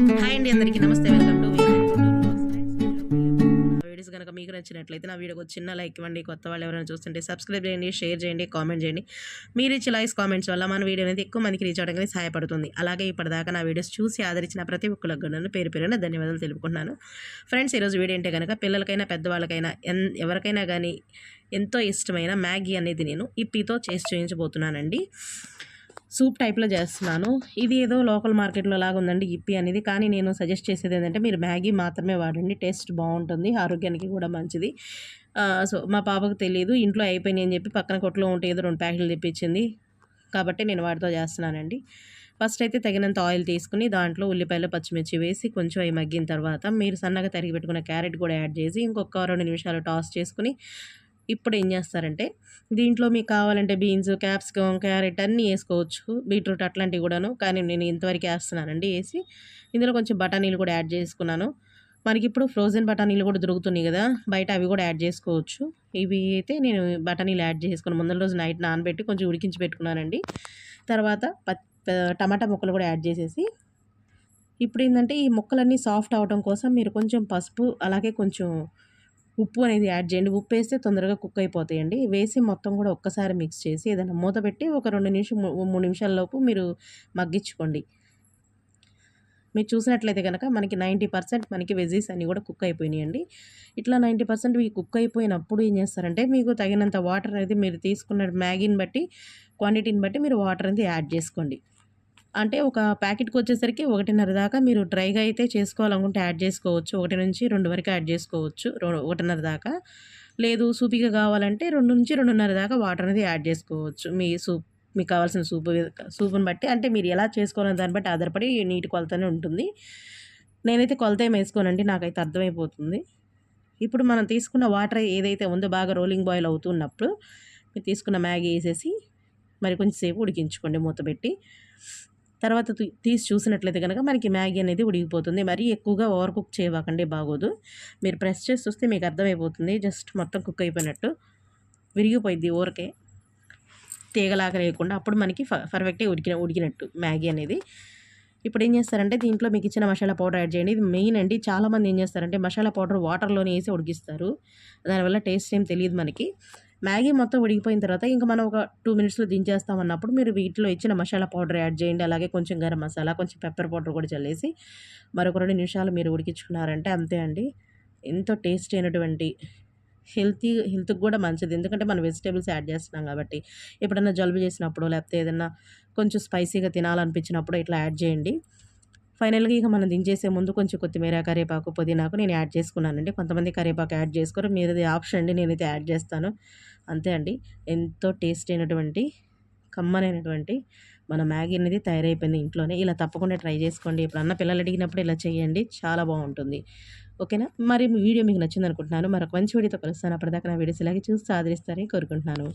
Hi అండి అందరికీ నమస్తే వెల్కమ్ టు వీడియోస్ కనుక మీకు నచ్చినట్లయితే నా వీడియోకి చిన్న లైక్ ఇవ్వండి. కొత్త వాళ్ళు ఎవరైనా చూస్తుంటే సబ్స్క్రైబ్ చేయండి షేర్ చేయండి కామెంట్ చేయండి. మీరు ఇచ్చే లైక్స్ కామెంట్స్ వల్ల మన వీడియో అనేది ఎక్కువ మందికి రీచ్ అవడానికి సహాయపడుతుంది. అలాగే ఇప్పటిదాకా నా వీడియోస్ చూసి ఆదరించిన ప్రతి ఒక్కరికి నన్ను పేరు పేరున ధన్యవాదాలు తెలుపుకుంటున్నాను. ఫ్రెండ్స్ ఈరోజు వీడియో అంటే కనుక పిల్లలకైనా పెద్దవాళ్ళకైనా ఎన్ ఎవరికైనా కానీ ఎంతో ఇష్టమైన మ్యాగీ అనేది నేను ఇప్పితో చేసి చూపించబోతున్నానండి సూప్ టైప్లో చేస్తున్నాను. ఇది ఏదో లోకల్ మార్కెట్లో లాగా ఉందండి ఇప్పి అనేది. కానీ నేను సజెస్ట్ చేసేది ఏంటంటే మీరు మ్యాగీ మాత్రమే వాడండి టేస్ట్ బాగుంటుంది ఆరోగ్యానికి కూడా మంచిది. సో మా పాపకు తెలియదు ఇంట్లో అయిపోయినాయి అని చెప్పి పక్కన కొట్లో ఉంటే ఏదో రెండు ప్యాకెట్లు తెప్పించింది. కాబట్టి నేను వాటితో చేస్తున్నానండి. ఫస్ట్ అయితే తగినంత ఆయిల్ తీసుకుని దాంట్లో ఉల్లిపాయలు పచ్చిమిర్చి వేసి కొంచెం అవి మగ్గిన తర్వాత మీరు సన్నగా తరిగి పెట్టుకున్న క్యారెట్ కూడా యాడ్ చేసి ఇంకొక రెండు నిమిషాలు టాస్ చేసుకుని ఇప్పుడు ఏం చేస్తారంటే దీంట్లో మీకు కావాలంటే బీన్స్ క్యాప్సికమ్ క్యారెట్ అన్నీ వేసుకోవచ్చు. బీట్రూట్ అట్లాంటివి కూడాను. కానీ నేను ఇంతవరకు వేస్తున్నానండి వేసి ఇందులో కొంచెం బఠానీలు కూడా యాడ్ చేసుకున్నాను. మనకి ఇప్పుడు ఫ్రోజన్ బఠానీలు కూడా దొరుకుతున్నాయి కదా బయట అవి కూడా యాడ్ చేసుకోవచ్చు. ఇవి అయితే నేను బఠానీలు యాడ్ చేసుకుని ముందల రోజు నైట్ నానబెట్టి కొంచెం ఉడికించి పెట్టుకున్నానండి. తర్వాత టమాటా ముక్కలు కూడా యాడ్ చేసేసి ఇప్పుడు ఏంటంటే ఈ ముక్కలన్నీ సాఫ్ట్ అవడం కోసం మీరు కొంచెం పసుపు అలాగే కొంచెం ఉప్పు అనేది యాడ్ చేయండి. ఉప్పు వేస్తే తొందరగా కుక్ అయిపోతాయండి. వేసి మొత్తం కూడా ఒక్కసారి మిక్స్ చేసి ఏదైనా మూత పెట్టి ఒక రెండు నిమిషం మూ- మూడు నిమిషాలలోపు మీరు మగ్గించుకోండి. మీరు చూసినట్లయితే కనుక మనకి నైంటీ పర్సెంట్ మనకి వెజీస్ అన్నీ కూడా కుక్ అయిపోయినాయండి. ఇట్లా నైంటీ పర్సెంట్ మీకు కుక్ అయిపోయినప్పుడు ఏం చేస్తారంటే మీకు తగినంత వాటర్ అనేది మీరు తీసుకున్న మ్యాగీని బట్టి క్వాంటిటీని బట్టి మీరు వాటర్ అనేది యాడ్ చేసుకోండి. అంటే ఒక ప్యాకెట్కి వచ్చేసరికి ఒకటిన్నర దాకా మీరు డ్రైగా అయితే చేసుకోవాలనుకుంటే యాడ్ చేసుకోవచ్చు. ఒకటి నుంచి రెండు వరకు యాడ్ చేసుకోవచ్చు. రో- ఒకటిన్నర దాకా. లేదు సూపీగా కావాలంటే రెండు నుంచి రెండున్నర దాకా వాటర్ అనేది యాడ్ చేసుకోవచ్చు. మీ సూప్ మీకు కావాల్సిన సూప్ సూప్ని బట్టి. అంటే మీరు ఎలా చేసుకోవాలని దాన్ని బట్టి ఆధారపడి నీటి కొలతనే ఉంటుంది. నేనైతే కొలత ఏం వేసుకోనండి. నాకైతే అర్థమైపోతుంది. ఇప్పుడు మనం తీసుకున్న వాటర్ ఏదైతే ఉందో బాగా రోలింగ్ బాయిల్ అవుతున్నప్పుడు మీరు తీసుకున్న మ్యాగీ వేసేసి మరి కొంచెంసేపు ఉడికించుకోండి మూత పెట్టి. తర్వాత తీసి చూసినట్లయితే కనుక మనకి మ్యాగీ అనేది ఉడికిపోతుంది మరీ ఎక్కువగా ఓవర్ కుక్ చేయవాకండి బాగోదు. మీరు ప్రెస్ చేసి చూస్తే మీకు అర్థమైపోతుంది. జస్ట్ మొత్తం కుక్ అయిపోయినట్టు విరిగిపోయింది ఊరకే. తీగలాగా లేకుండా అప్పుడు మనకి పర్ఫెక్ట్గా ఉడికిన ఉడికినట్టు మ్యాగీ అనేది. ఇప్పుడు ఏం చేస్తారంటే దీంట్లో మీకు ఇచ్చిన మసాలా పౌడర్ యాడ్ చేయండి. ఇది మెయిన్ అండి. చాలామంది ఏం చేస్తారంటే మసాలా పౌడర్ వాటర్లోనే వేసి ఉడికిస్తారు. దానివల్ల టేస్ట్ ఏం తెలియదు మనకి. మ్యాగీ మొత్తం ఉడికిపోయిన తర్వాత ఇంకా మనం ఒక టూ మినిట్స్లో దించేస్తాం అన్నప్పుడు మీరు వీటిలో ఇచ్చిన మసాలా పౌడర్ యాడ్ చేయండి. అలాగే కొంచెం గరం మసాలా కొంచెం పెప్పర్ పౌడర్ కూడా చల్లేసి మరొక రెండు నిమిషాలు మీరు ఉడికించుకున్నారంటే అంతే అండి. ఎంతో టేస్ట్ అయినటువంటి హెల్తీ హెల్త్కి కూడా మంచిది. ఎందుకంటే మనం వెజిటేబుల్స్ యాడ్ చేస్తున్నాం కాబట్టి ఎప్పుడన్నా జలుబు చేసినప్పుడు లేకపోతే ఏదన్నా కొంచెం స్పైసీగా తినాలనిపించినప్పుడు ఇట్లా యాడ్ చేయండి. ఫైనల్గా ఇక మనం దించేసే ముందు కొంచెం కొత్తిమీర కరివేపాకు పుదీనాకు నేను యాడ్ చేసుకున్నానండి. కొంతమంది కరివేపాకు యాడ్ చేసుకోరు. మీది ఆప్షన్ అండి నేనైతే యాడ్ చేస్తాను. అంతే అండి. ఎంతో టేస్ట్ అయినటువంటి కమ్మనైనటువంటి మన మ్యాగీ అనేది తయారైపోయింది ఇంట్లోనే. ఇలా తప్పకుండా ట్రై చేసుకోండి. ఎప్పుడన్నా పిల్లలు అడిగినప్పుడు ఇలా చేయండి. చాలా బాగుంటుంది. ఓకేనా? మరి వీడియో మీకు నచ్చింది అనుకుంటున్నాను మరొక మంచి వీడియోతో కలుస్తాను. అప్పటిదాకా నా వీడియోస్ ఇలాగే చూసి ఆదరిస్తారని కోరుకుంటున్నాను.